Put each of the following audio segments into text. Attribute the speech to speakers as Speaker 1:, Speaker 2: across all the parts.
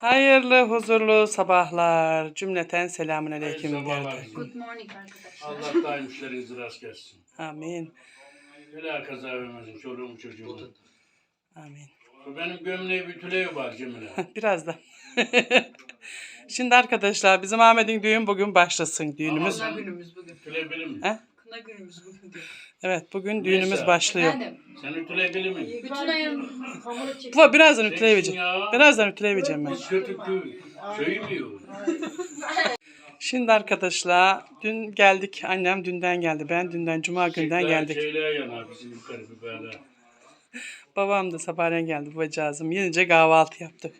Speaker 1: Hayırlı, huzurlu sabahlar. Cümleten selamun aleyküm
Speaker 2: Hayırlı sabahlar.
Speaker 1: derdi.
Speaker 3: Good morning arkadaşlar.
Speaker 2: Allah daim işlerinizi rast gelsin.
Speaker 1: Amin.
Speaker 2: Bela kaza vermesin çoluğum çocuğum.
Speaker 1: Amin.
Speaker 2: Bu benim gömleği bütüleği var Cemile.
Speaker 1: Birazdan. Şimdi arkadaşlar bizim Ahmet'in düğün bugün başlasın düğünümüz.
Speaker 3: Kına günümüz bugün.
Speaker 2: Ütüleyebilir mi?
Speaker 1: He?
Speaker 3: Kına günümüz bugün diyor.
Speaker 1: Evet bugün düğünümüz
Speaker 2: Neyse.
Speaker 1: başlıyor.
Speaker 3: Efendim.
Speaker 2: Sen ütüleyebilir mi?
Speaker 3: Bütün ayın
Speaker 1: Bu birazdan ütüleyeceğim.
Speaker 2: ya.
Speaker 1: Birazdan ütüleyeceğim ben.
Speaker 2: Bu kötü köy. Söylemiyor.
Speaker 1: Şimdi arkadaşlar dün geldik. Annem dünden geldi. Ben dünden cuma günden geldik.
Speaker 2: Şeyler yanar bizim yukarı biberler.
Speaker 1: Babam da sabahleyin geldi babacığızım. Yenince kahvaltı yaptık.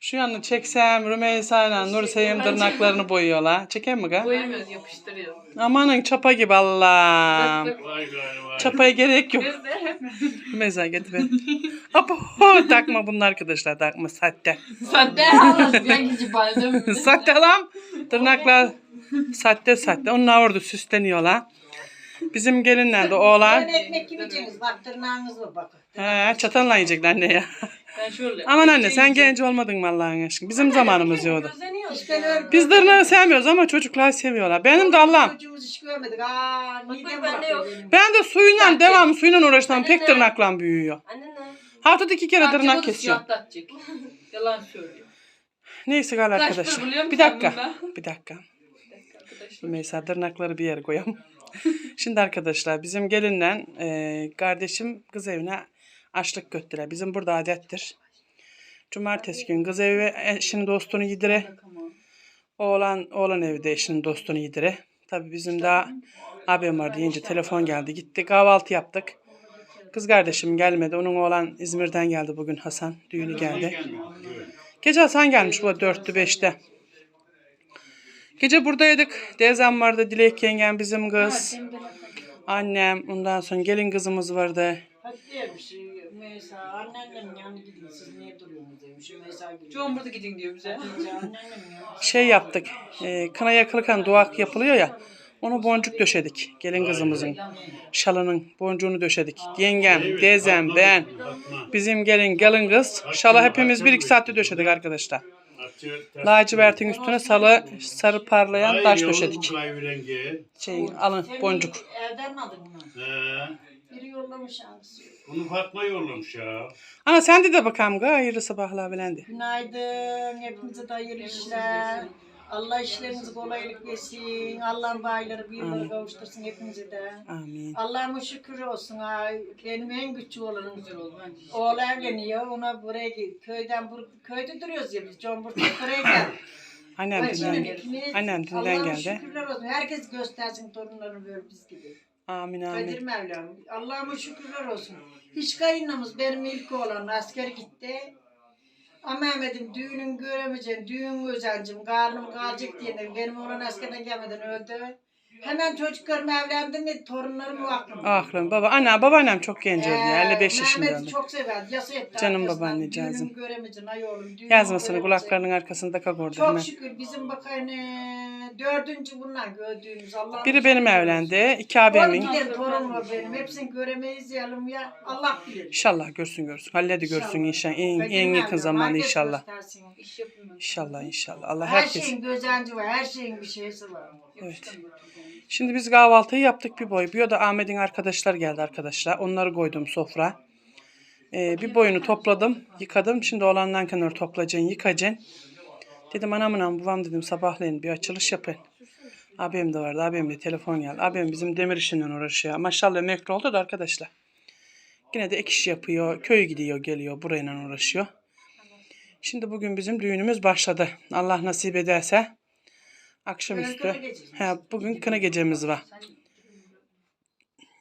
Speaker 1: Şu yanını çeksem Rümeysa ile Nur Sevim tırnaklarını boyuyorlar. Çekeyim mi ga?
Speaker 3: boyamıyoruz yapıştırıyoruz.
Speaker 1: Amanın çapa gibi Allah'ım.
Speaker 2: Vay.
Speaker 1: Çapaya gerek yok.
Speaker 3: Biz de
Speaker 1: Rümeysa getir ben. Apo takma bunlar arkadaşlar takma sahte.
Speaker 3: Sahte ben gici baldım.
Speaker 1: sahte lan. Tırnaklar sahte sahte. Onlar orada süsleniyorlar. Bizim gelinler de oğlan.
Speaker 4: Ben ekmek gibi yiyeceksiniz. Bak tırnağınız var bakın.
Speaker 1: He, çatalla yiyecekler anne ya.
Speaker 3: Ben şöyle.
Speaker 1: Aman anne sen genç olmadın mı Allah'ın aşkına? Bizim zamanımız yoktu.
Speaker 4: Hiç ben öyle
Speaker 1: Biz tırnağı sevmiyoruz ama çocuklar seviyorlar. Benim de Allah'ım.
Speaker 4: çocuğumuz hiç görmedik. Aa, midem
Speaker 3: bende
Speaker 4: bakıyor
Speaker 3: yok.
Speaker 4: benim.
Speaker 1: Ben de suyundan devam suyundan uğraştım. Pek tırnakla büyüyor.
Speaker 3: Anne ne?
Speaker 1: Haftada iki kere tırnak kesiyor.
Speaker 3: Atlatacak. Yalan söylüyor.
Speaker 1: Neyse gal arkadaşlar.
Speaker 3: biliyor musun
Speaker 1: Bir dakika. Bir dakika.
Speaker 3: Arkadaşlar.
Speaker 1: Mesela tırnakları bir yere koyalım. Şimdi arkadaşlar bizim gelinle e, kardeşim kız evine açlık götüre. Bizim burada adettir. Cumartesi gün kız evi eşinin dostunu yedire. Oğlan, oğlan evde eşinin dostunu yedire. Tabii bizim daha abim var deyince telefon geldi. Gitti kahvaltı yaptık. Kız kardeşim gelmedi. Onun oğlan İzmir'den geldi bugün Hasan. Düğünü geldi. Gece Hasan gelmiş bu dörttü beşte. Gece buradaydık. Teyzem vardı, Dilek yengem bizim kız. Annem, ondan sonra gelin kızımız vardı.
Speaker 4: Mesela anneannemin yanına gidin. Siz niye duruyorsunuz demiş. Mesela gidiyor.
Speaker 3: John burada gidin diyor bize.
Speaker 4: Hatice anneannem.
Speaker 1: Şey yaptık. E, kına yakılırken duak yapılıyor ya. Onu boncuk döşedik. Gelin kızımızın şalının boncuğunu döşedik. Yengem, teyzem, ben, bizim gelin, gelin kız. Şalı hepimiz bir iki saatte döşedik arkadaşlar. Lacivertin üstüne salı, sarı parlayan taş döşedik. Şey, alın boncuk.
Speaker 4: Evden mi aldın bunu? Yollamış hangisi?
Speaker 2: Bunu Fatma yollamış ya.
Speaker 1: Ana sen de de bakalım ga hayırlı sabahlar bilendi.
Speaker 4: Günaydın. Hepinize de hayırlı işler. Allah işlerinizi kolaylık versin. Allah'ın bayları bir yıllara kavuştursun hepinize de.
Speaker 1: Amin.
Speaker 4: Allah'ıma şükür olsun. Ay, benim en güçlü oğlanım. Oğlu evleniyor. Ona buraya git. Köyden bur köyde duruyoruz ya biz. John burada buraya gel.
Speaker 1: Annem dünden, annem dünden
Speaker 4: Allah'ıma
Speaker 1: geldi.
Speaker 4: şükürler olsun. Herkes göstersin torunlarını böyle biz gibi.
Speaker 1: Amin
Speaker 4: Kadir
Speaker 1: amin.
Speaker 4: Mevlam. Allah'ıma şükürler olsun. Hiç kayınlamız benim ilk oğlan asker gitti. Ama Mehmet'im düğünün göremeyeceğim, düğün özencim, karnım kalacak diye benim oğlan askerden gelmeden öldü. Hemen çocuklarım evlendi mi torunlarım o aklıma.
Speaker 1: Aklım baba. Ana babaannem çok genç öldü. ya,
Speaker 4: Ee,
Speaker 1: 55 yaşında
Speaker 4: Mehmet'i çok severdi. Yasa etti
Speaker 1: Canım
Speaker 4: arkasından.
Speaker 1: babaanneciğim.
Speaker 4: Düğünüm göremeyeceksin ay oğlum. düğünüm
Speaker 1: Yazmasını
Speaker 4: göremeyeceksin.
Speaker 1: kulaklarının arkasında kak orada
Speaker 4: Çok
Speaker 1: hemen.
Speaker 4: şükür bizim bakayım eee, dördüncü bundan gördüğümüz Allah'ım.
Speaker 1: Biri benim evlendi. iki abimin.
Speaker 4: 12 torun var benim. Hepsini göremeyiz yalım ya. Allah bilir.
Speaker 1: İnşallah görsün görsün. Halledi görsün inşallah. En, en yakın zamanda
Speaker 4: herkes
Speaker 1: inşallah.
Speaker 4: göstersin.
Speaker 1: İnşallah inşallah. Allah
Speaker 4: Her
Speaker 1: herkes.
Speaker 4: şeyin gözenci var. Her şeyin bir şeysi var.
Speaker 1: Evet. Şimdi biz kahvaltıyı yaptık bir boy. Bir da Ahmet'in arkadaşlar geldi arkadaşlar. Onları koydum sofra. Ee, bir boyunu topladım, yıkadım. Şimdi olandan kenarı toplayacaksın, yıkacaksın. Dedim anam anam babam dedim sabahleyin bir açılış yapın. Abim de vardı. Abim de telefon geldi. Abim bizim demir işinden uğraşıyor. Maşallah emekli oldu da arkadaşlar. Yine de ek iş yapıyor. Köy gidiyor geliyor. Burayla uğraşıyor. Şimdi bugün bizim düğünümüz başladı. Allah nasip ederse akşamüstü. He, bugün kına gecemiz var.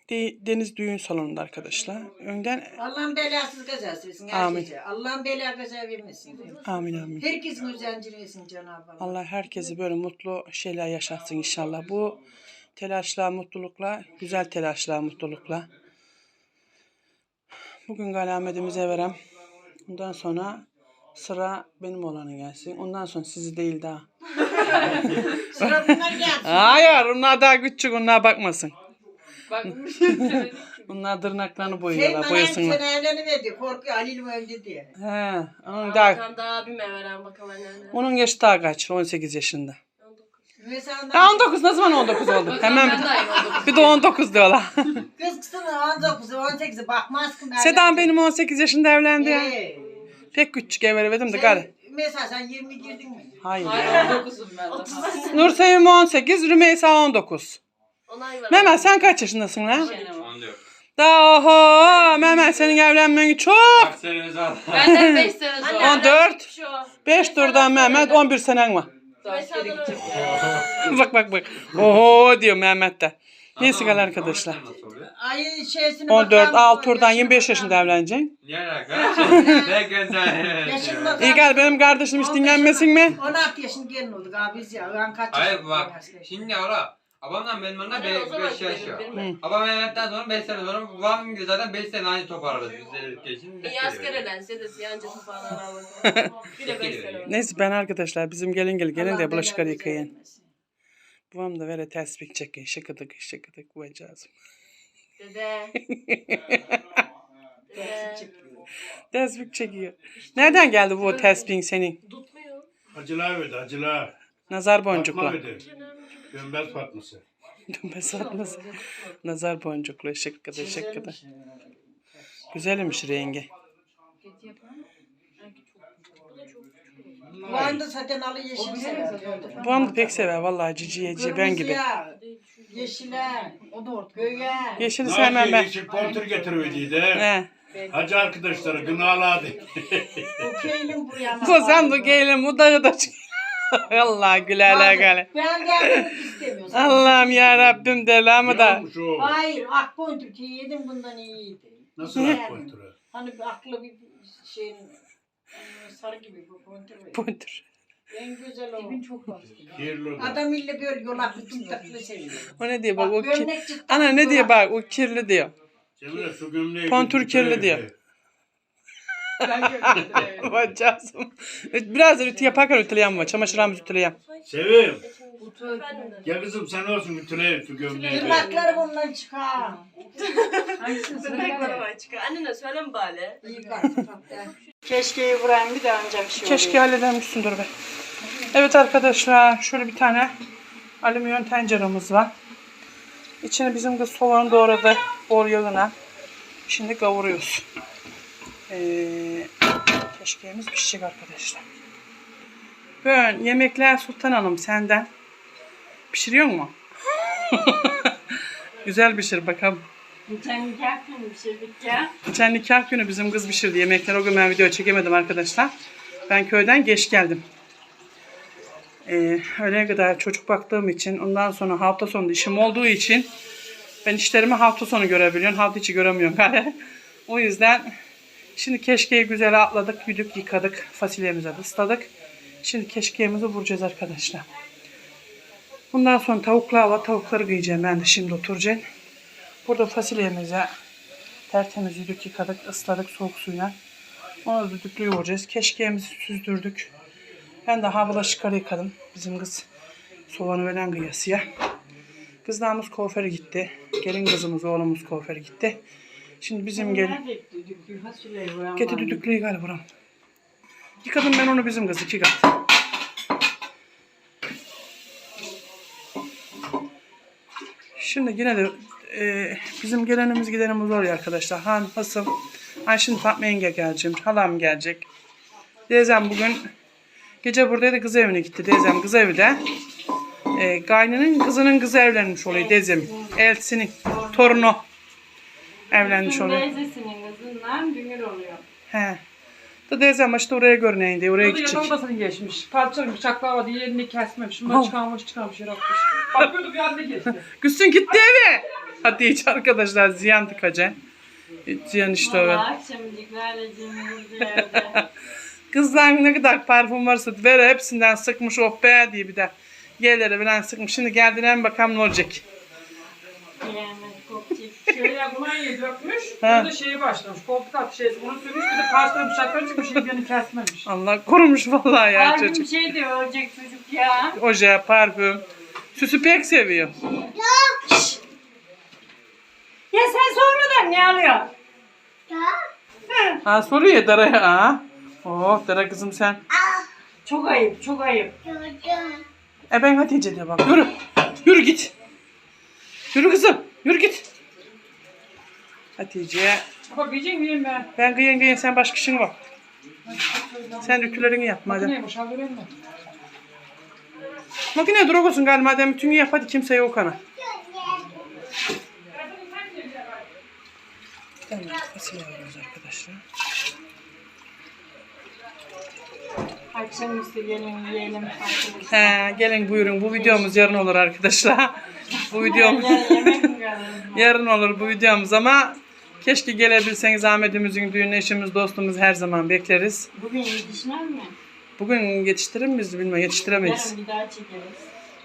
Speaker 1: De- Deniz düğün salonunda arkadaşlar. Önden
Speaker 4: Allah'ın belasız kazası versin.
Speaker 1: Amin.
Speaker 4: Herkese. Allah'ın bela kaza vermesin.
Speaker 1: amin amin.
Speaker 4: Herkesin özencini versin Cenab-ı Allah.
Speaker 1: Allah herkesi böyle mutlu şeyler yaşatsın inşallah. Bu telaşla, mutlulukla, güzel telaşla, mutlulukla. Bugün galamedimize verem. Ondan sonra sıra benim olanı gelsin. Ondan sonra sizi değil daha.
Speaker 4: Sıra bunlar gelsin.
Speaker 1: Hayır, onlar daha küçük, onlar bakmasın.
Speaker 3: Bak.
Speaker 1: Onlar tırnaklarını
Speaker 4: Şey
Speaker 1: boyuyorlar,
Speaker 4: bana
Speaker 1: boyasınlar.
Speaker 4: sen evleneverdi. Korkuyor Halil öldü diye.
Speaker 1: He, onun
Speaker 5: Daha...
Speaker 1: daha,
Speaker 5: Tam daha abime veren bakalım anneanne.
Speaker 1: onun yaşı daha kaç? 18 yaşında.
Speaker 4: Mesela
Speaker 1: Ha 19 ne zaman 19 oldu? Hemen
Speaker 3: oldum.
Speaker 1: bir de 19 diyorlar.
Speaker 4: Kız kızına 19'u 18'i bakmaz ki.
Speaker 1: Sedan benim 18 yaşında evlendi ya.
Speaker 4: Ee,
Speaker 1: Pek küçük evlenemedim de
Speaker 4: sen-
Speaker 1: gari.
Speaker 4: Mesela sen 20 girdin mi?
Speaker 1: Hayır.
Speaker 3: Hayır
Speaker 1: ya.
Speaker 3: 19'um ben daha.
Speaker 1: Nur Sevim 18, Rümeysa 19.
Speaker 5: Onay var.
Speaker 1: Mehmet sen kaç yaşındasın lan?
Speaker 6: 14.
Speaker 1: Daha oho, Mehmet senin evlenmen çok.
Speaker 6: Kaç seneniz var?
Speaker 3: Benden 5 sene sonra.
Speaker 5: Anne,
Speaker 1: 14.
Speaker 5: Şu.
Speaker 1: 5 turdan Mehmet 11 senen var.
Speaker 3: Daha gideceğim.
Speaker 1: bak bak bak. Oho diyor Mehmet de. Neyse gel arkadaşlar.
Speaker 6: Nasıl oluyor?
Speaker 4: Ay şeysine
Speaker 1: 14,
Speaker 4: bakalım,
Speaker 1: 6 turdan
Speaker 4: yaşına
Speaker 1: 25 yaşında evleneceksin.
Speaker 6: Ne alaka? Ne
Speaker 4: bakalım.
Speaker 1: İyi gel benim kardeşim hiç dinlenmesin mi?
Speaker 4: 16 yaşında gelin olduk abi biz ya. Ben kaç
Speaker 6: Hayır
Speaker 4: yaşındayım
Speaker 6: bak.
Speaker 4: aslında?
Speaker 6: Şimdi ara. Babamla benim bana
Speaker 5: Anne, o zaman
Speaker 6: 5 yaş
Speaker 5: bilmem.
Speaker 6: Babam evlendikten sonra 5 sene sonra babam zaten 5 sene aynı toparladı. Biz de şimdi
Speaker 5: İyi asker elense de yancı toparlar. Bir de 5 sene.
Speaker 1: Neyse ben arkadaşlar bizim gelin gel gelin
Speaker 4: Allah
Speaker 1: de bulaşıkları yıkayın. Babam da böyle tespih çekin. Şıkıdık şıkıdık koyacağız.
Speaker 5: Dede. Dede.
Speaker 1: Tespih çekiyor. Nereden geldi bu tespih senin?
Speaker 5: Tutmuyor.
Speaker 2: Acılar verdi acılar.
Speaker 1: Nazar boncuklu.
Speaker 2: verdi. Gömbel Fatması.
Speaker 1: Dönmez atmaz. Nazar boncuklu şıkkıdı şıkkıdı. Güzelmiş rengi.
Speaker 4: Bu anda zaten alı yeşil sever.
Speaker 1: Bu anı pek sever vallahi cici yeci ben gibi.
Speaker 4: Kırmızıya, Yeşile,
Speaker 3: O da orta.
Speaker 4: göğe.
Speaker 1: Yeşili sevmem ben.
Speaker 2: Yeşil pontür getiriverdiydi.
Speaker 1: He.
Speaker 2: Hacı arkadaşları gınaladı.
Speaker 4: Bu keylin buraya ama.
Speaker 1: Kozan da gelin bu dağı da çık- Allah gülerler gale.
Speaker 4: Ben gelmek istemiyorum.
Speaker 1: Allah'ım ya Rabbim delamı da.
Speaker 2: Yokmuş o.
Speaker 4: Hayır, akboyun Türkiye yedim bundan iyiydi.
Speaker 2: Nasıl ak pontürü?
Speaker 4: Hani bir aklı bir şeyin sarı gibi bu kontür.
Speaker 1: Budur.
Speaker 4: En güzel o.
Speaker 3: Dibin çok bastı.
Speaker 2: Kirli o da.
Speaker 4: Adam ille böyle yolak bütün taklı seviyor.
Speaker 1: O ne diyor bak o ki...
Speaker 4: gömlek çıktı,
Speaker 1: Ana ne diyor bak o kirli diyor.
Speaker 2: Cemile su gömleği
Speaker 1: Kontür kirli diyor.
Speaker 3: Ben görmedim.
Speaker 1: Bacağızım. Biraz da ütü yaparken ütüleyen var. Çamaşırlarımızı ütüleyen.
Speaker 2: Sevim.
Speaker 5: Efendim de.
Speaker 2: Ya kızım sen olsun ütüle su gömleği.
Speaker 4: Tırnakları bundan çıkar.
Speaker 5: Tırnakları var çıkar. Annene söyleme bari.
Speaker 4: Keşkeyi vurayım bir de ancak şey
Speaker 1: Keşke halledermişsin dur be. Evet arkadaşlar şöyle bir tane alüminyum tenceremiz var. İçine bizim kız soğan doğradı bol yağına. Şimdi kavuruyoruz. Ee, keşkeğimiz pişecek arkadaşlar. Bön yemekler Sultan Hanım senden. Pişiriyor mu? Güzel pişir bakalım.
Speaker 7: Geçen nikah günü pişirdik ya.
Speaker 1: Geçen nikah günü bizim kız pişirdi yemekler. O gün ben video çekemedim arkadaşlar. Ben köyden geç geldim. Ee, öğleye kadar çocuk baktığım için ondan sonra hafta sonu işim olduğu için ben işlerimi hafta sonu görebiliyorum. Hafta içi göremiyorum galiba. O yüzden şimdi keşkeyi güzel atladık, yüdük, yıkadık. Fasulyemizi ısladık. Şimdi keşkeğimizi vuracağız arkadaşlar. Bundan sonra tavuklar var. Tavukları kıyacağım ben de şimdi oturacağım. Burada fasulyemizi tertemiz yüdük yıkadık, ısladık soğuk suyla. Onu düdüklü yoğuracağız. Keşkeğimizi süzdürdük. Ben de ha bulaşıkları yıkadım. Bizim kız soğanı veren kıyasıya. Kızlarımız kuaföre gitti. Gelin kızımız, oğlumuz kuaföre gitti. Şimdi bizim
Speaker 7: vuran
Speaker 1: Getir düdüklüyü galiba buram. Yıkadım ben onu bizim kız iki kat. Şimdi yine de e, bizim gelenimiz gidenimiz oluyor arkadaşlar. Han, hasım. Ay şimdi Fatma yenge gelecek. Halam gelecek. Teyzem bugün gece buradaydı kız evine gitti. Teyzem kız evde. E, kaynının kızının kızı evlenmiş oluyor teyzem. Elçinin torunu evlenmiş oluyor.
Speaker 7: Teyzesinin kızından dünür oluyor.
Speaker 1: He. Da teyzem işte oraya görüneydi. Oraya
Speaker 8: Orada
Speaker 1: gidecek.
Speaker 8: yanında odasını geçmiş. Parça bıçaklar vardı yerini kesmemiş. Bunları
Speaker 1: Oh.
Speaker 8: çıkarmış çıkarmış yere atmış. Bakıyordu bir anda geçti.
Speaker 1: Gülsün gitti eve. Hadi hiç arkadaşlar ziyan tıkaca. Ziyan işte öyle.
Speaker 7: Valla akşamcıklarla cimri evde.
Speaker 1: Kızlar ne kadar parfüm varsa ver hepsinden sıkmış oh be diye bir de. Yerlere falan sıkmış. Şimdi geldiler bakalım ne olacak.
Speaker 7: Yani.
Speaker 8: Şöyle kumanyayı dökmüş.
Speaker 1: Ha.
Speaker 8: Burada şeyi başlamış. Koltuk altı şeysi. Bunu sürmüş. Bir de karşıdan bıçaklar çıkmış. Yerini kesmemiş.
Speaker 1: Allah korumuş vallahi ya
Speaker 7: Her gün
Speaker 1: çocuk.
Speaker 7: bir şey diyor ölecek çocuk ya.
Speaker 1: Oje, parfüm. Süsü pek seviyor.
Speaker 7: Ya sen sormadan ne alıyorsun?
Speaker 1: Ha soruyor Dara'ya. Ha. Oh Dara kızım sen.
Speaker 7: Çok ayıp, çok ayıp.
Speaker 1: E ben Hatice diye bak. Yürü. Yürü git. Yürü kızım. Yürü git. Hatice.
Speaker 8: Bak yiyecek miyim ben?
Speaker 1: Ben kıyın kıyın sen başka işin var. Sen ütülerini yap madem.
Speaker 8: Ne boşaldırayım mı?
Speaker 1: Makine dur olsun galiba madem bütün gün yap hadi kimse yok ana. Tamam, fasulye alıyoruz arkadaşlar.
Speaker 7: Akşamüstü gelin yiyelim.
Speaker 1: He, gelin buyurun bu videomuz yarın olur arkadaşlar. bu videomuz
Speaker 7: yarın
Speaker 1: olur bu videomuz ama keşke gelebilseniz Ahmet'imizin düğününe eşimiz dostumuz her zaman bekleriz.
Speaker 7: Bugün yetişmez mi?
Speaker 1: Bugün yetiştirir miyiz bilmiyorum yetiştiremeyiz.
Speaker 7: Yarın bir daha çekeriz.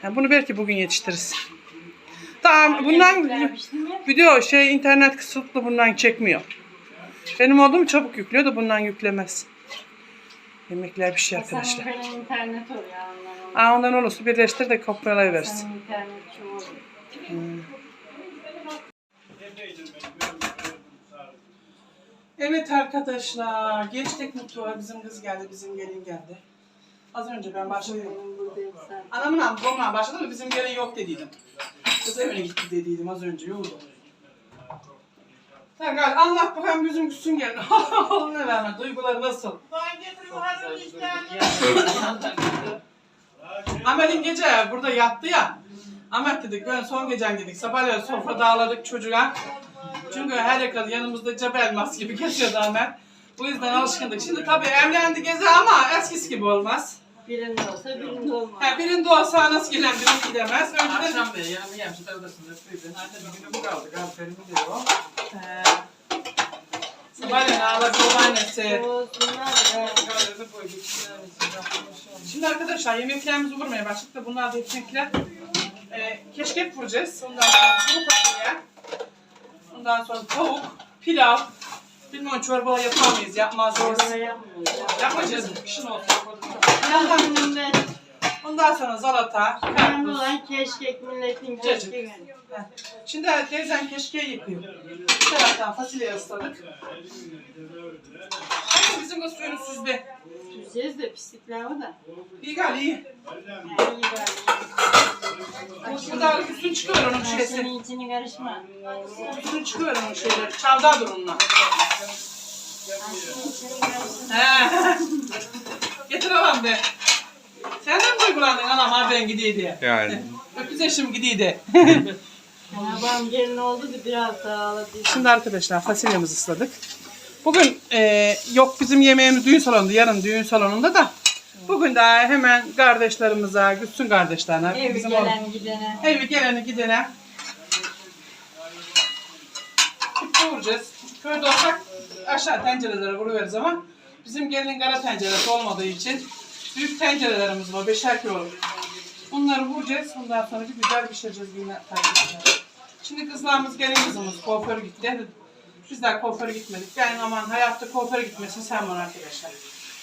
Speaker 1: Ha, bunu belki bugün yetiştiririz. Tamam bundan
Speaker 7: mi?
Speaker 1: video şey internet kısıtlı bundan çekmiyor. Benim olduğum çabuk yüklüyor da bundan yüklemez. Yemekler bir şey arkadaşlar.
Speaker 7: Benim internet oluyor anlamam.
Speaker 1: Aa, ondan olursa birleştir de kopyalayıversin.
Speaker 7: Senin internetçi olur.
Speaker 1: Evet arkadaşlar geçtik mutfağa bizim kız geldi bizim gelin geldi. Az önce ben başladım. Anamın abi babamla başladı mı bizim gelin yok dediydim. Kız evine gitti dediydim az önce yolda. Sen gel anlat bakalım bizim küsün gelin. ne verme duyguları nasıl? Ahmet'in gece burada yattı ya. Ahmet dedik ben son gecen dedik. Sabahleyin sofra dağladık çocuğa. Çünkü her yakın yanımızda cebe elmas gibi geçiyordu Ahmet. Bu yüzden alışkındık. Şimdi tabii evlendi geze ama eskisi gibi olmaz.
Speaker 7: Birinde olsa birinde olmaz.
Speaker 1: Ha, birinde olsa nasıl gelen birinde gidemez. Önceden
Speaker 6: Akşam beri yanımı yemişler odasında sürdün. Hatta bir günü bu kaldı. Aferin diyor.
Speaker 1: He. Sabahleyin ağladı babaannesi. Şimdi arkadaşlar yemeklerimizi vurmaya başladık da bunlar da ekmekler. Ee, keşkek vuracağız. Ondan sonra kuru fasulye. Ondan sonra tavuk, pilav. Bilmiyorum çorba yapar mıyız, yapmaz mıyız? Yapacağız. Kışın olsun.
Speaker 7: Ben.
Speaker 1: Ondan sonra salata,
Speaker 7: Önemli
Speaker 1: karpuz.
Speaker 7: olan keşkek milletin
Speaker 1: Cacık.
Speaker 7: keşkek.
Speaker 1: Heh. Şimdi teyzem keşkeği yıkıyor. Bir taraftan fasulye ısladık. Ay, bizim kız suyunu süzdü.
Speaker 7: Düzeceğiz de pislikler var da.
Speaker 1: İyi gal iyi.
Speaker 7: Yani iyi bari.
Speaker 1: Bu da üstün çıkıyor onun
Speaker 7: Ben
Speaker 1: şeysi.
Speaker 7: senin içini karışma.
Speaker 1: Üstün çıkıyor onun şeyleri. Çavdar onunla.
Speaker 7: Ben senin içini karışma.
Speaker 1: He. Getiremem de. Sen de mi duygulandın anam ha ben gideyim diye.
Speaker 6: Yani.
Speaker 1: Öpüz eşim gideyim de.
Speaker 7: Babam gelin oldu da biraz daha ağladı.
Speaker 1: Şimdi arkadaşlar fasulyemizi ısladık. Bugün e, yok bizim yemeğimiz düğün salonunda, yarın düğün salonunda da. Bugün de hemen kardeşlerimize, Gülsün kardeşlerine,
Speaker 7: Evi
Speaker 1: bizim
Speaker 7: gelen gidene.
Speaker 1: evi geleni gidene tüp vuracağız. Köyde olsak aşağı tencerelere vuruveririz ama bizim gelinin kara tenceresi olmadığı için büyük tencerelerimiz var, beşer kilo. Onları vuracağız, ondan sonra bir güzel pişireceğiz. Şimdi kızlarımız gelin kızımız kuaföre gitti. Bizler kuaföre gitmedik. Ben aman hayatta kuaföre gitmesin sen bana arkadaşlar.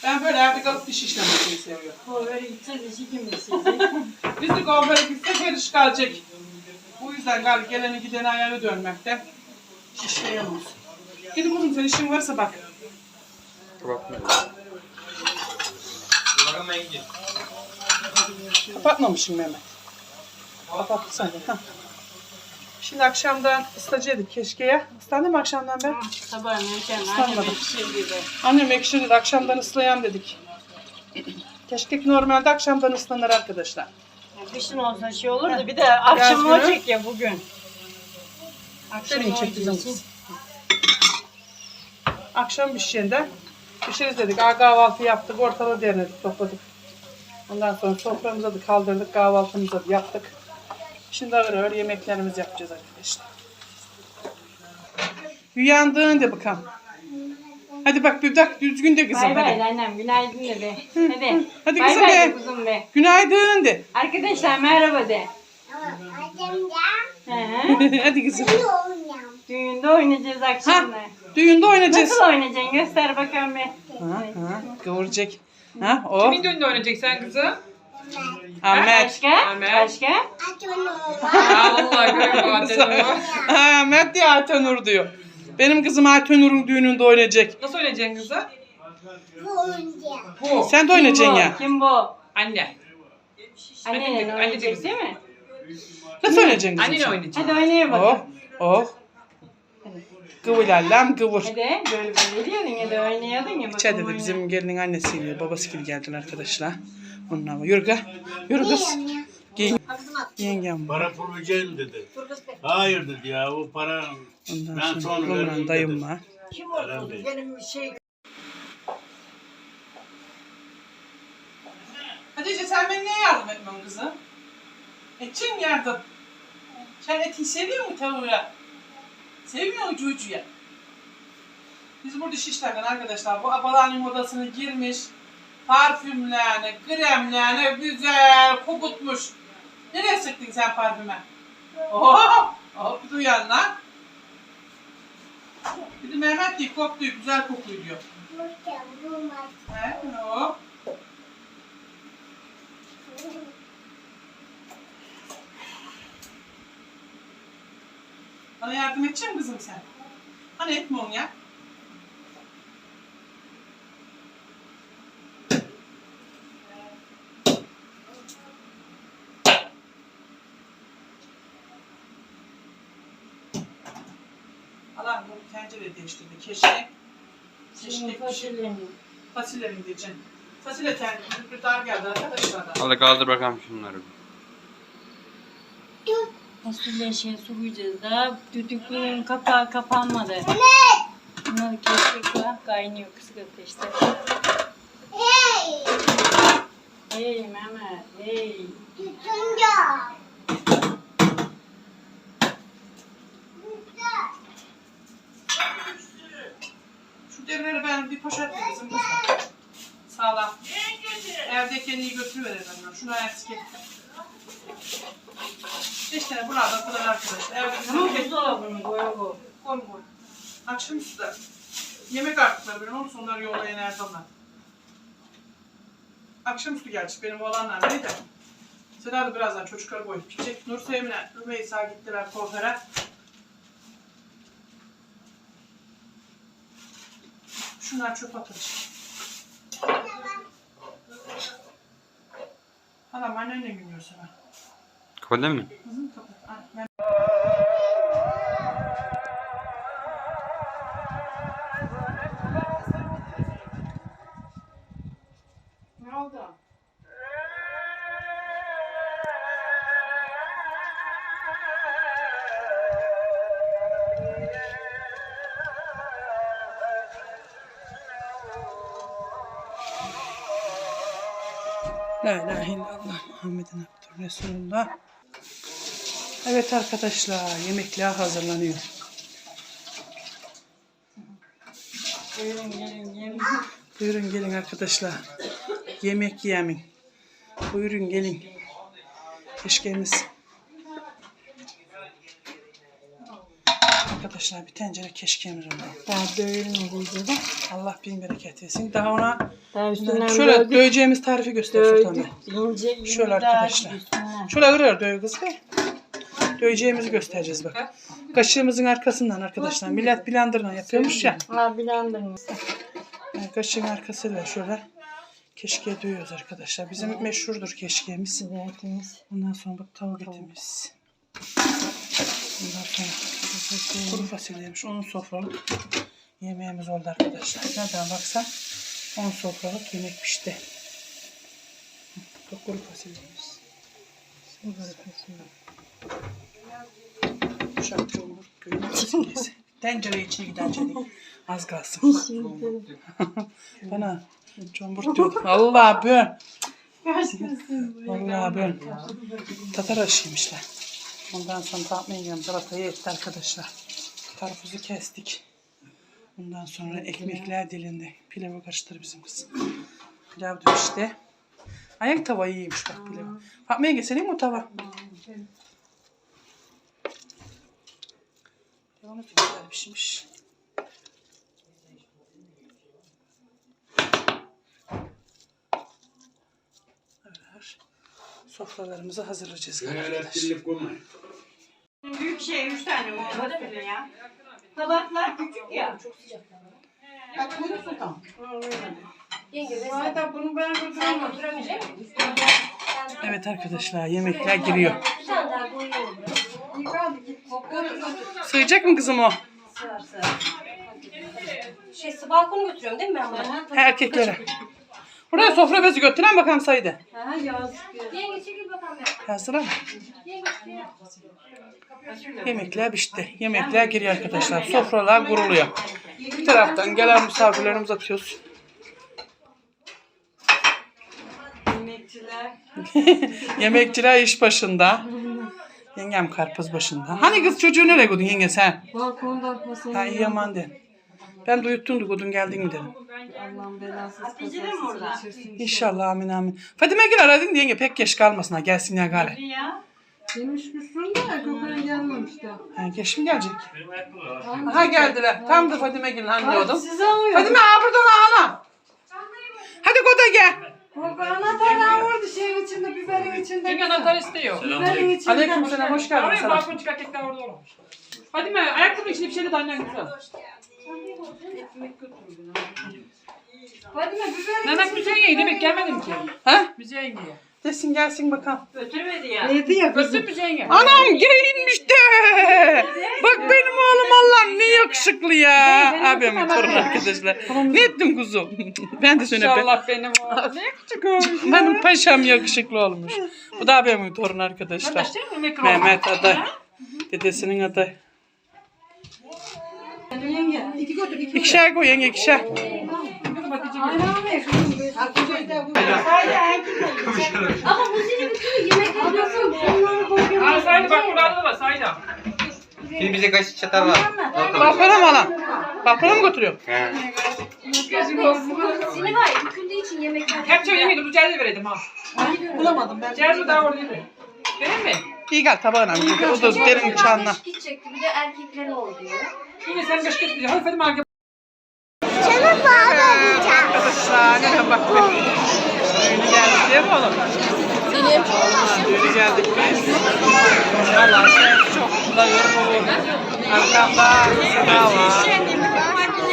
Speaker 1: Ben böyle evde kalıp diş işlemesini seviyorum.
Speaker 7: Kuaföre gideceğiz işi kim?
Speaker 1: Biz de kuaföre gitsek her iş kalacak. Bu yüzden galiba geleni gideni ayağına dönmekte işleyemiyoruz. Gidin kuzum sen işin varsa bak.
Speaker 6: Bakalım ben gideyim.
Speaker 1: Kapatmamışım Mehmet. Kapattı sanki. Hah. Şimdi akşamdan ıslacıydık keşkeye. Islandı mı akşamdan ben?
Speaker 7: Sabah erken
Speaker 1: Islanmadım.
Speaker 7: annem pişirdi de.
Speaker 1: Annem ekşi dedi akşamdan ıslayan dedik. Keşkek normalde akşamdan ıslanır arkadaşlar.
Speaker 7: Kışın olsa şey olur da bir de akşam
Speaker 1: günü.
Speaker 7: olacak ya bugün. Akşam
Speaker 1: Senin
Speaker 7: olacak
Speaker 1: çek bizim
Speaker 7: için.
Speaker 1: kız. Akşam pişeceğinde pişiriz dedik. Aa, kahvaltı yaptık, ortalığı derledik, topladık. Ondan sonra soframıza da kaldırdık, kahvaltımızı da yaptık. Şimdi ağır ağır yemeklerimizi yapacağız arkadaşlar. Uyandın de bakalım. Hadi bak bir dakika düzgün de kızım
Speaker 7: Bay bay
Speaker 1: hadi.
Speaker 7: annem günaydın de be. Hadi.
Speaker 1: Hadi
Speaker 7: bay
Speaker 1: kızım
Speaker 7: bay
Speaker 1: de.
Speaker 7: de kuzum be.
Speaker 1: Günaydın de.
Speaker 7: Arkadaşlar merhaba de. Hı hı.
Speaker 1: hadi kızım.
Speaker 7: Düğünde oynayacağız
Speaker 1: Ha,
Speaker 7: akşamda.
Speaker 1: Düğünde oynayacağız.
Speaker 7: Nasıl oynayacaksın göster bakalım be.
Speaker 1: Ha, ha, kıvıracak. Ha, o.
Speaker 8: Kimin düğünde oynayacak sen kızım?
Speaker 1: Ahmet.
Speaker 7: Başka?
Speaker 8: Ahmet.
Speaker 7: Başka?
Speaker 8: Ha vallahi görüyorum adetini.
Speaker 1: Ahmet diye Aytenur diyor. Benim kızım Aytenur'un düğününde oynayacak.
Speaker 8: Nasıl oynayacaksın kızı? Bu.
Speaker 1: Sen de oynayacaksın ya.
Speaker 7: Kim bu?
Speaker 8: Anne. Anne
Speaker 7: oynayacak değil mi?
Speaker 1: Nasıl oynayacaksın kızım
Speaker 8: Annenle
Speaker 1: sen?
Speaker 8: oynayacak.
Speaker 7: Hadi oynayın
Speaker 1: Oh,
Speaker 7: bakalım.
Speaker 1: oh. Kıvılallam kıvır.
Speaker 7: Hadi böyle böyle diyordun ya da oynayordun ya.
Speaker 1: İçeride
Speaker 7: bakalım
Speaker 1: de bizim gelinin annesiyle babası gibi geldiler arkadaşlar. Onunla yürü kız. Yürü kız. Giyin. Yengem.
Speaker 2: Para pul vereceğim dedi. Hayır dedi ya o para
Speaker 1: Ondan
Speaker 2: Ben
Speaker 1: sonra
Speaker 2: veririm
Speaker 1: dayım var.
Speaker 4: Kim oldu? Benim şey
Speaker 1: Hatice sen bana niye yardım etmiyorsun kızım? Edeceksin yardım. Sen eti seviyor musun tavuğa? Sevmiyor musun çocuğa? Biz burada şişlerden arkadaşlar bu abalanın odasına girmiş. Parfümlerini, kremlerini güzel kokutmuş. Nereye sıktın sen parfüme? Oh! Oh bir duyan lan. Bir de Mehmet diyor koktu güzel kokuyor diyor. He, o. Bana yardım edecek misin kızım sen? Hani etme onu ya. Alan bu tencere değiştirdi. Keşke. Keşke.
Speaker 7: fasulye.
Speaker 1: Fasulye mi diyeceksin? Fasulye tencere bir dar geldi arkadaşlar.
Speaker 6: Hadi kaldır bakalım şunları.
Speaker 7: Fasulye şey su koyacağız da düdüklünün kapağı kapanmadı. Bunları kestik var. Kaynıyor kısık ateşte. Hey Mehmet, hey.
Speaker 1: Şu devreleri ben bir poşet kızım kızım. Sağlam. Evdeki en iyi götürüverir benden. Şunu eksik ettim. İşte burada kadar arkadaşlar. Evdeki
Speaker 7: Ama buzdolabını koy bu.
Speaker 1: Koy koy. Akşam üstü de. Yemek artıkları benim olursa onları yollayın her zaman. Akşamüstü gerçi benim oğlanlar neydi? Seda da birazdan çocukları koyup gidecek. Nur Sevim'le Rümeysa gittiler kuaföre. Şunlar çöp atılır. Halam annenle günüyor sana. Kızım kapı. Evet arkadaşlar yemekler hazırlanıyor.
Speaker 7: Buyurun gelin gelin.
Speaker 1: Buyurun gelin arkadaşlar. Yemek yemin. Buyurun gelin. Keşkemiz. Arkadaşlar bir tencere keşkemiz oldu.
Speaker 7: Daha dövülmedi iyice de.
Speaker 1: Allah bin bereket versin. Daha ona
Speaker 7: Daha
Speaker 1: şöyle
Speaker 7: dövdük.
Speaker 1: döveceğimiz tarifi göster Sultan Bey. Şöyle arkadaşlar. Şöyle kırar döv kız be. Döveceğimizi göstereceğiz bak. Kaşığımızın arkasından arkadaşlar. Millet blenderla yapıyormuş ya.
Speaker 7: Ha blenderımız.
Speaker 1: Yani kaşığın arkasıyla şöyle keşke dövüyoruz arkadaşlar. Bizim meşhurdur keşkemiz.
Speaker 7: Zeytimiz.
Speaker 1: Ondan sonra bak tavuk etimiz. Ondan sonra kuru fasulyeymiş. Onun sofralık yemeğimiz oldu arkadaşlar. Nereden baksan 10 sofralık yemek pişti. Bak kuru fasulyemiz. Kuru fasulye. Köyün fasulyesi. Tencere içine giden çelik. Az kalsın. Bana çomburt diyordu. Allah be. Vallahi ben Tatar aşıymışlar. Ondan sonra yengem salatayı etti arkadaşlar. Karpuzu kestik. Ondan sonra ekmekler dilindi. Pilavı karıştır bizim kız. Pilav diyor işte. Ayak tava iyiymiş bak pilavı. Fatma yenge senin mi o tava? Pilavımız da güzel pişmiş. Evet. Sofralarımızı hazırlayacağız arkadaşlar.
Speaker 7: Büyük şey üç tane oluyor ya. Tabaklar küçük ya.
Speaker 4: Bak bunu tutam.
Speaker 3: Zaten bunu ben götüremem.
Speaker 1: Evet arkadaşlar yemekler giriyor. Sığacak mı kızım o?
Speaker 5: Şey balkonu götürüyorum değil mi ben bunu?
Speaker 1: Erkeklere. Buraya sofra bezi götüren bakalım saydı.
Speaker 5: Ha yazık. Yenge çekil bakalım.
Speaker 1: Hazır mı? Yemekler pişti. Yemekler giriyor arkadaşlar. Sofralar kuruluyor. Bir taraftan gelen misafirlerimizi atıyoruz.
Speaker 7: Yemekçiler.
Speaker 1: Yemekçiler iş başında. Yengem karpuz başında. Hani kız çocuğu nereye koydun yenge sen?
Speaker 7: Balkonda masaya
Speaker 1: Ha iyi aman de. Ben de uyuttun da kodun geldin mi dedim.
Speaker 7: Allah'ın belasız
Speaker 5: Hatice de mi orada?
Speaker 1: İnşallah amin amin. Fatime gel aradın diye yenge pek geç kalmasın ha gelsin ya gari.
Speaker 7: Ya.
Speaker 3: Yemiş kızsın da kokuna gelmemiş de.
Speaker 1: Ha, geç mi gelecek? Aha geldiler. Tam da Fatime gelin hani diyordum.
Speaker 3: Sizi alıyor.
Speaker 1: Fatime ha burada da ana. Hadi koda gel.
Speaker 3: Anahtarlar vardı şeyin içinde, biberin içinde.
Speaker 8: Yenge anahtar istiyor.
Speaker 3: Biberin içinde.
Speaker 1: Aleyküm selam hoş geldin
Speaker 8: Oraya
Speaker 1: sana.
Speaker 8: balkon orada olmuş. Hadi mi? Ayakkabının içinde bir şey de annen güzel.
Speaker 3: Fatime biberin
Speaker 8: Mehmet müziğe yenge demek gelmedim ki.
Speaker 1: Ha?
Speaker 8: Müziğe yenge.
Speaker 1: Desin gelsin bakalım.
Speaker 7: Götürmedi ya.
Speaker 3: Yedi ya kızım.
Speaker 8: Yenge.
Speaker 1: Anam giyinmiş de. Bak benim oğlum Allah'ım ne yakışıklı ya. Abimin torun arkadaşlar. Ne ettin kuzum? ben de söyle ben.
Speaker 8: İnşallah benim oğlum. Ne küçük olmuş.
Speaker 1: Benim paşam yakışıklı olmuş. Bu da abimin torun arkadaşlar. Mehmet aday. Dedesinin aday.
Speaker 3: İki götür, iki.
Speaker 1: İkişer koy yenge ikişer.
Speaker 5: Ama bu seni bütün yemek yapıyorsun.
Speaker 3: Bunları.
Speaker 8: Aa bak burada da var saydı.
Speaker 6: Şimdi bize kaşık çatal var.
Speaker 1: Balkona mı alan? Balkona mı götürüyor?
Speaker 6: He.
Speaker 5: Seni var ya büküldüğü için yemekler.
Speaker 8: Hep çok yemiyordum. Bu verelim ha.
Speaker 3: Bulamadım ben.
Speaker 8: Cihazı daha orada değil. Değil mi?
Speaker 1: İyi gel tabağına. O da derin.
Speaker 5: Gidecekti bir de erkeklerin oluyor.
Speaker 8: Yine sen kaç kez Hadi Fatma abi.
Speaker 1: Arkadaşlar ne bak be. Düğünü geldik değil mi oğlum? Selim. Düğünü geldik biz. Valla ses çok da yorgun. Arkamda Seda var.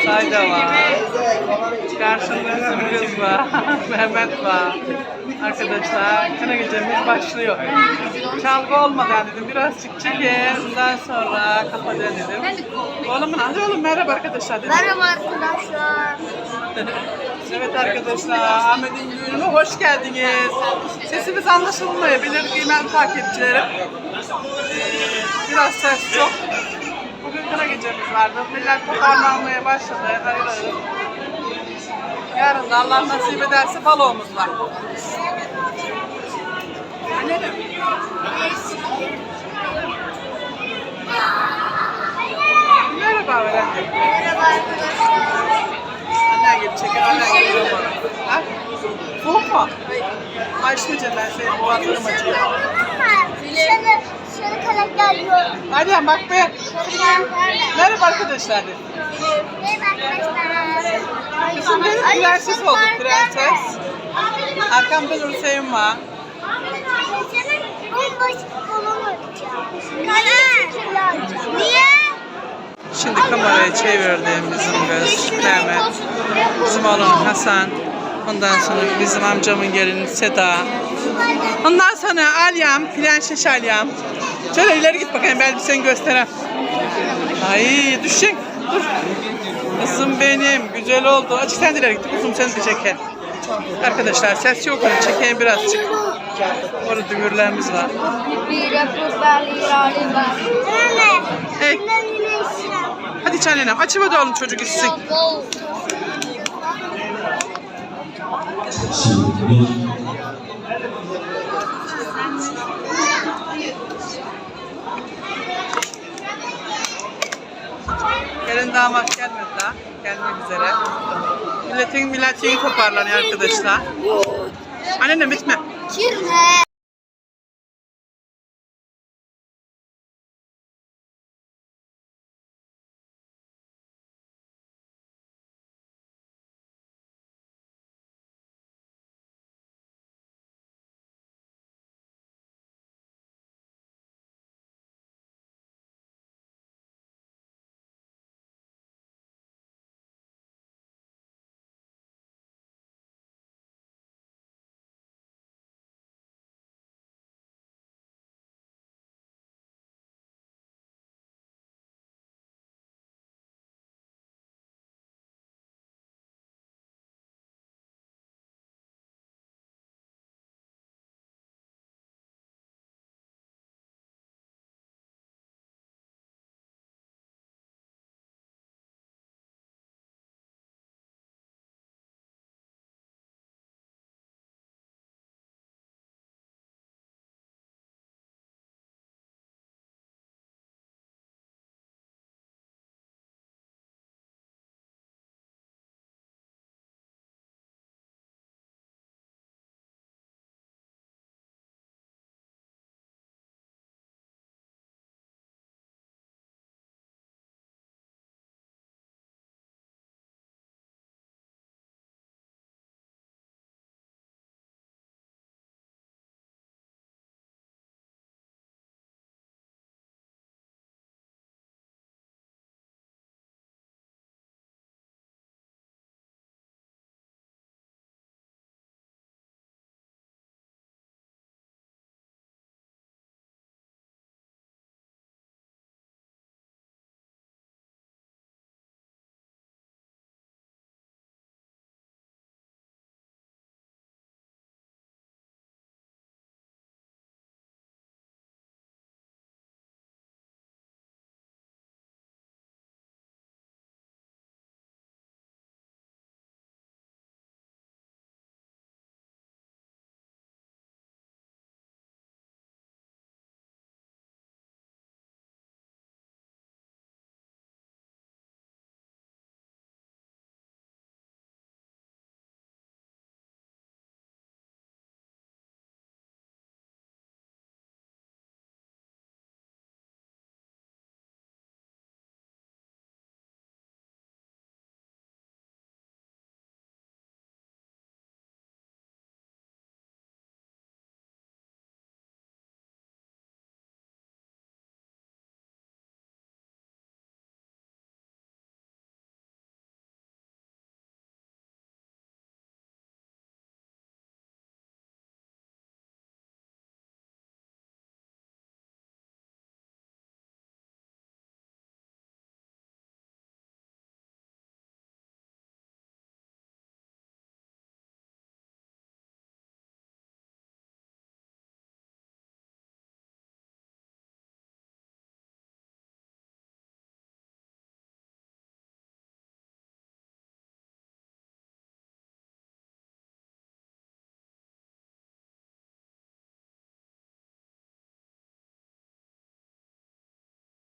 Speaker 1: Sayda var. Karşımda kız var. Mehmet var. Arkadaşlar kına gecemiz başlıyor. Çalgı olmadan dedim birazcık çekin. Ondan sonra kapatacağım dedim. Oğlum hadi oğlum merhaba arkadaşlar dedim.
Speaker 9: Merhaba arkadaşlar.
Speaker 1: Evet arkadaşlar, Ahmet'in düğününe hoş geldiniz. Sesimiz anlaşılmayabilir kıymetli takipçilerim. Ee, biraz ses çok. Kına gecemiz vardı. Millet toparlanmaya başladı. Arıları. Yarın da Allah nasip ederse balonumuz var. Merhaba Veren.
Speaker 9: Merhaba arkadaşlar.
Speaker 1: Annen gibi çekin, annen gibi yapalım. Ha? Soğuk mu? Ay içmeyeceğim ben senin kulaklarım acıyor.
Speaker 9: Şöyle, şöyle karakter yok.
Speaker 1: Hadi bak be. Merhaba arkadaşlar.
Speaker 9: Merhaba arkadaşlar.
Speaker 1: Kızım benim prenses olduk prenses. Arkamda var.
Speaker 9: Senin bomboş kolunu açacağım. Niye?
Speaker 1: Şimdi kamerayı çevirdim bizim kız Mehmet. Bizim oğlum Hasan. Ondan sonra bizim amcamın gelini Seda. Ondan sonra Alyam, prenses Alyam. Şöyle ileri git bakayım ben seni göstereyim. Ay düşecek. Kızım benim güzel oldu. Açık sen de ileri git. Kızım sen de çeke. Arkadaşlar ses yok. Çekeyim birazcık. Orada dümürlerimiz var. Hey. Hadi çanenem. Açı hadi oğlum çocuk gitsin. Gelin damat gelmedi daha. Gelmek üzere. Milletin millet şeyi toparlanıyor arkadaşlar. Anneannem bitme.
Speaker 9: Kirne.